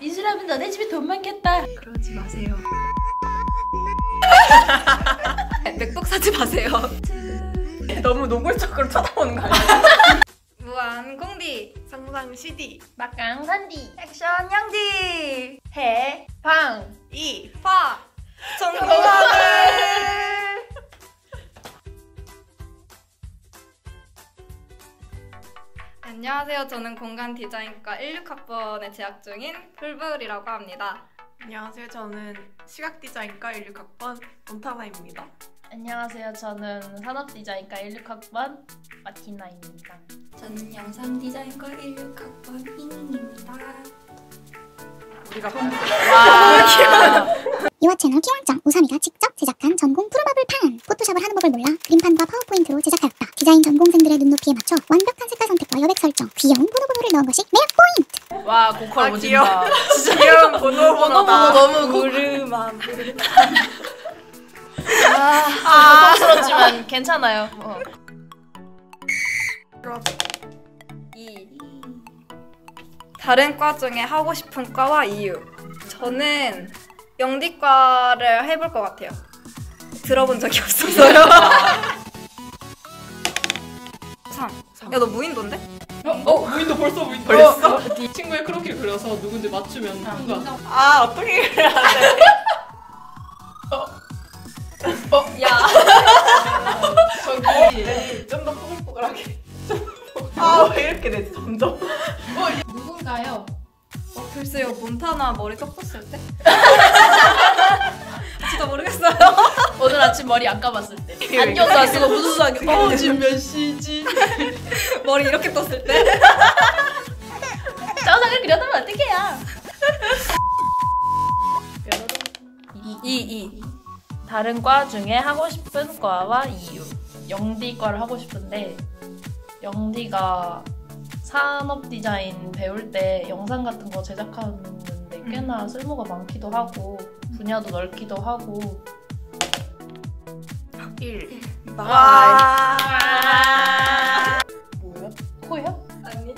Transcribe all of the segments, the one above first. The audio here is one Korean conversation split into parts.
미술하면 너네 집에 돈 많겠다. 그러지 마세요. 맥북 사지 마세요. 너무 노골적으로 쳐다보는 거 아니야? 무한 공디 상상 CD 막강산디. 액션 영디 해. 방. 이파 안녕하세요. 저는 공간 디자인과 16학번에 재학 중인 풀브이라고 합니다. 안녕하세요 저는 시각 디자인과 16학번 몬타나입니다 안녕하세요. 저는 산업 디자인과 16학번 마티나입니다. 저는 영상 디자인과 16학번 이닝입니다. 우리가 와. 유아 채널 키왕짱 우삼이가 직접 제작한 전공 프로마블 판 포토샵을 하는 법을 몰라 그림판과 파워포인트로 제작하였다. 디자인 전공생들의 눈높이에 맞춰 완벽한 색깔 선택과 여백 설정 귀여운 보노보노를 넣은 것이 매력 포인트! 와 고퀄 아, 오진다. 진짜 귀여운 번호번호다. 너무 구름만 아, 고통스럽지만 괜찮아요. 어. 이 다른 과 중에 하고 싶은 과와 이유. 저는 영디과를 해볼 것 같아요 들어본 적이 없어서요 3야너 무인도인데? 어? 어? 무인도 벌써 무인도 벌써? 네 친구의 크로키를 그려서 누군지 맞추면 통과 아 어떻게 그래야 돼? 야. 저기 좀더 뽀글뽀글하게 아 왜 이렇게 되지 점점 누군가요? 어, 글쎄요 몬타나 머리 떴었을 때? 진짜 모르겠어요 오늘 아침 머리 안 감았을 때. 안경도 안 쓰고 무슨 수학이 어, 지금 몇 시지? 머리 이렇게 떴을 때? 짜장을 그려놓으면 어떡해요? 2 2 다른 과 중에 하고 싶은 과와 이유. 영디과를 하고 싶은데 영디가 산업 디자인 배울 때 영상 같은 거 제작하는데 꽤나 쓸모가 많기도 하고 분야도 넓기도 하고 1 와 뭐야? 코야? 아니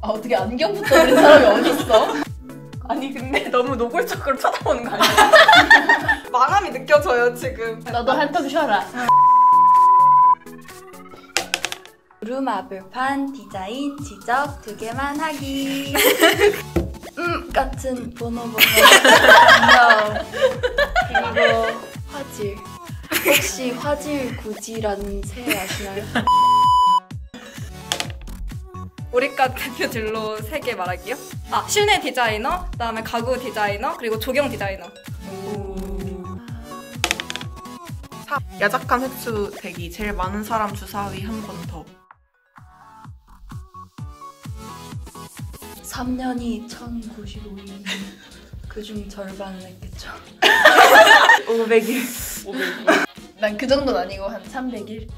아 어떻게 안경부터 그린 사람이 어딨어? 아니 근데 너무 노골적으로 쳐다보는 거 아니야? 망함이 느껴져요 지금 너도 한텀 쉬어라. 루마블판 디자인 지적 두 개만 하기 음 같은 번호번호. 안녕 그리고 화질. 혹시 화질 구지라는 새 아시나요? 우리과 대표 진로 세 개 말할게요. 아 실내 디자이너 그다음에 가구 디자이너 그리고 조경 디자이너. 4 야작한 횟수 대기 제일 많은 사람 주사위 한 번 더 3년이 1095일. 그중 절반을 했겠죠. 500일. 500이 난그 정도는 아니고 한 300일?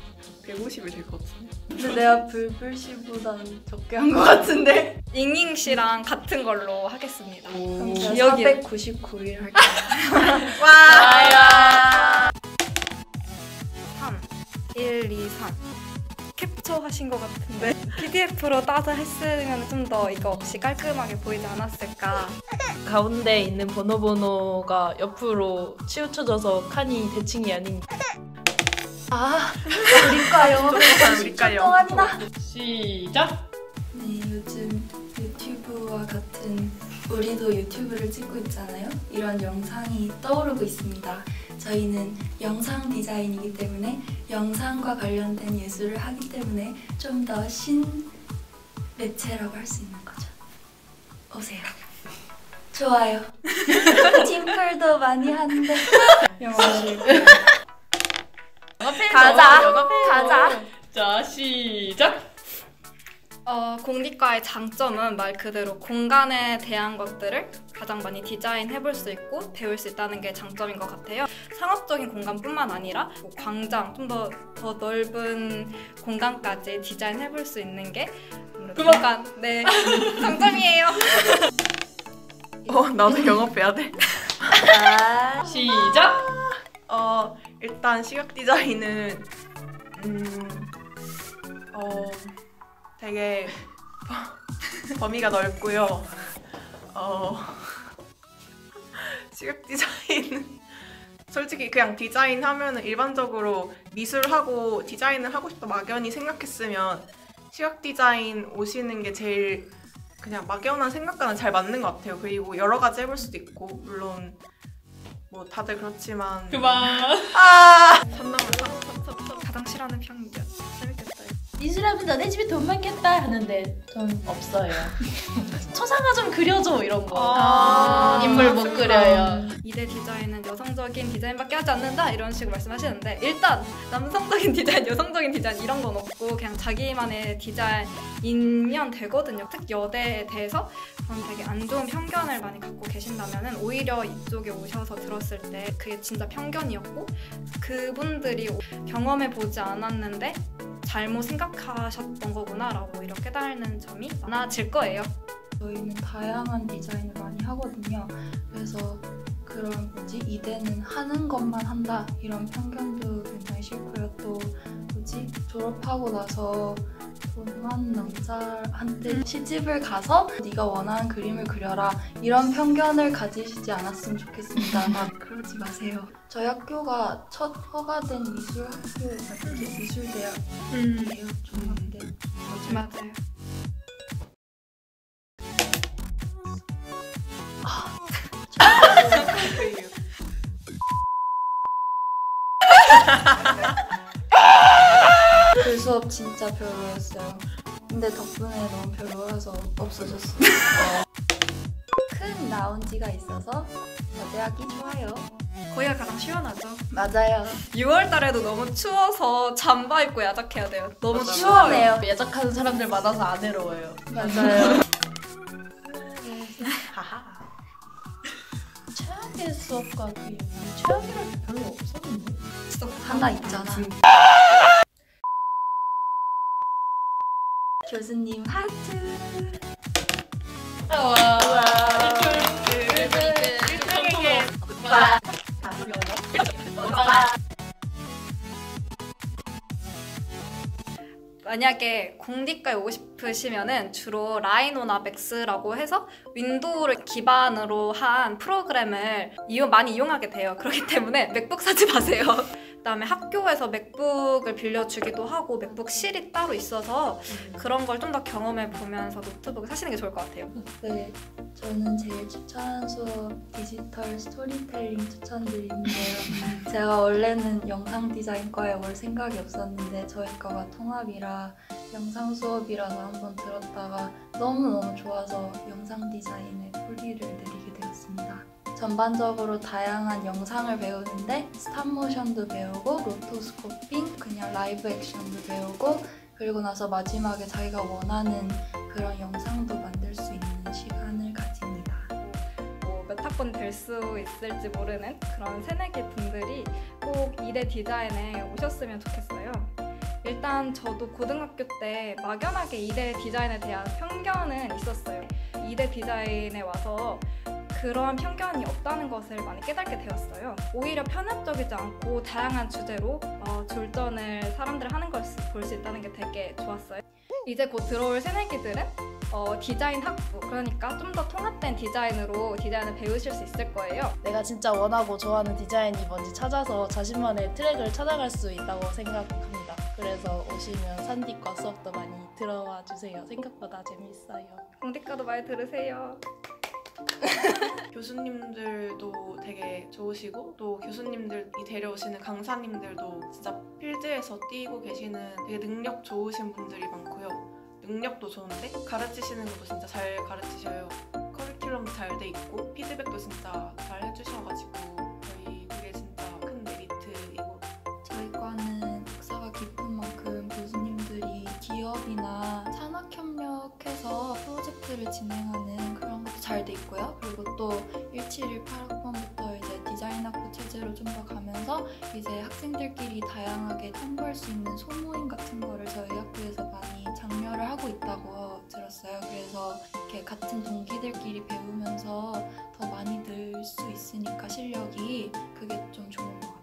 150일 될것 같은데. 근데 내가 불불씨보다는 적게 한 것 같은데. 잉잉 씨랑 같은 걸로 하겠습니다. 그럼 제가 499일 할게요. 와야. 3 1, 2, 3 캡처 하신 것 같은데 PDF로 따서 했으면 좀 더 이거 없이 깔끔하게 보이지 않았을까 가운데 있는 번호번호가 옆으로 치우쳐져서 칸이 대칭이 아닌 아 우리과 영업을 우리과 동안이나 시작! 네, 요즘 유튜브와 같은 우리도 유튜브를 찍고 있잖아요. 이런 영상이 떠오르고 있습니다. 저희는 영상 디자인이기 때문에 영상과 관련된 예술을 하기 때문에 좀 더 신 매체라고 할 수 있는 거죠. 오세요. 좋아요. 팀플도 많이 하는데 영어를 가자 가자 자 시작! 어, 공디과의 장점은 말 그대로 공간에 대한 것들을 가장 많이 디자인해 볼 수 있고 배울 수 있다는 게 장점인 것 같아요. 상업적인 공간뿐만 아니라 뭐 광장, 좀 더 더 넓은 공간까지 디자인해 볼 수 있는 게 아무래도 그만. 공간 네 장점이에요. 어 나도 영업해야 돼? 시작! 어 일단 시각 디자인은 음, 어 되게 범위가 넓고요. 어, 어 시각 디자인 솔직히 그냥 디자인 하면은 일반적으로 미술하고 디자인을 하고 싶다 막연히 생각했으면 시각 디자인 오시는 게 제일 그냥 막연한 생각과는 잘 맞는 것 같아요. 그리고 여러 가지 해볼 수도 있고 물론 뭐 다들 그렇지만 그만. 아사 가장 싫어하는 편견. 재밌겠다. 미술하면 너네 집에 돈 많겠다 하는데 돈 없어요. 초상화 좀 그려줘 이런 거. 아, 인물 못 그려요. 이대 디자인은 여성적인 디자인밖에 하지 않는다 이런 식으로 말씀하시는데 일단 남성적인 디자인, 여성적인 디자인 이런 건 없고 그냥 자기만의 디자인이면 되거든요. 특 여대에 대해서 그런 되게 안 좋은 편견을 많이 갖고 계신다면은 오히려 이쪽에 오셔서 들었을 때 그게 진짜 편견이었고 그분들이 경험해 보지 않았는데 잘못 생각하셨던 거구나라고 오히려 깨달는 점이 많아질 거예요. 저희는 다양한 디자인을 많이 하거든요. 그래서 그런 뭐지 이대는 하는 것만 한다 이런 편견도 굉장히 싫고요. 또 뭐지 졸업하고 나서 돈 많은 남자한테 시집을 가서 네가 원하는 그림을 그려라 이런 편견을 가지시지 않았으면 좋겠습니다. 막 그러지 마세요. 저희 학교가 첫 허가된 미술 학교 미술 대학이에요. 종합대. 맞아요. 그 수업 진짜 별로였어요. 근데 덕분에 너무 별로라서 없어졌어요. 큰 라운지가 있어서 여대하기 좋아요. 거기가 가장 시원하죠. 맞아요. 6월 달에도 너무 추워서 잠바 입고 야작해야 돼요. 너무 맞아. 추워요. 시원해요. 예작하는 사람들 많아서 안 외로워요. 맞아요. 최악의 수업과 그 최악이랄 게 별로 없었는데. 진짜 하나 있잖아. 교수님 하트. 와. 만약에 공디과에 오고 싶으시면은 주로 라이노나 맥스라고 해서 윈도우를 기반으로 한 프로그램을 이용, 많이 이용하게 돼요. 그렇기 때문에 맥북 사지 마세요. 그다음에 학교에서 맥북을 빌려주기도 하고 맥북 실이 따로 있어서 그런 걸 좀 더 경험해 보면서 노트북을 사시는 게 좋을 것 같아요. 네, 저는 제일 추천한 수업 디지털 스토리텔링 추천드리는데요. 제가 원래는 영상 디자인과에 올 생각이 없었는데 저희 과가 통합이라 영상 수업이라서 한번 들었다가 너무너무 좋아서 영상 디자인에 뿌리를 내리게 되었습니다. 전반적으로 다양한 영상을 배우는데 스탑모션도 배우고 로토스코핑, 그냥 라이브 액션도 배우고 그리고 나서 마지막에 자기가 원하는 그런 영상도 만들 수 있는 시간을 가집니다. 뭐몇 학번 될 수 있을지 모르는 그런 새내기 분들이 꼭 이대 디자인에 오셨으면 좋겠어요. 일단 저도 고등학교 때 막연하게 이대 디자인에 대한 편견은 있었어요. 이대 디자인에 와서 그런 편견이 없다는 것을 많이 깨닫게 되었어요. 오히려 편협적이지 않고 다양한 주제로 어, 줄전을 사람들이 하는 걸 볼 수 있다는 게 되게 좋았어요. 이제 곧 들어올 새내기들은 어, 디자인 학부 그러니까 좀 더 통합된 디자인으로 디자인을 배우실 수 있을 거예요. 내가 진짜 원하고 좋아하는 디자인이 뭔지 찾아서 자신만의 트랙을 찾아갈 수 있다고 생각합니다. 그래서 오시면 산디과 수업도 많이 들어와 주세요. 생각보다 재밌어요. 공디과도 많이 들으세요. 교수님들도 되게 좋으시고 또 교수님들이 데려오시는 강사님들도 진짜 필드에서 뛰고 계시는 되게 능력 좋으신 분들이 많고요. 능력도 좋은데 가르치시는 것도 진짜 잘 가르치셔요. 커리큘럼도 잘 돼 있고 피드백도 진짜 잘 해주셔가지고 저희 그게 진짜 큰 메리트이고 저희 과는 역사가 깊은 만큼 교수님들이 기업이나 산학협력해서 프로젝트를 진행 돼 있고요. 그리고 또 1718학번부터 이제 디자인 학부 체제로 좀 더 가면서 이제 학생들끼리 다양하게 참고할 수 있는 소모임 같은 거를 저희 학교에서 많이 장려를 하고 있다고 들었어요. 그래서 이렇게 같은 동기들끼리 배우면서 더 많이 늘 수 있으니까 실력이 그게 좀 좋은 것 같아요.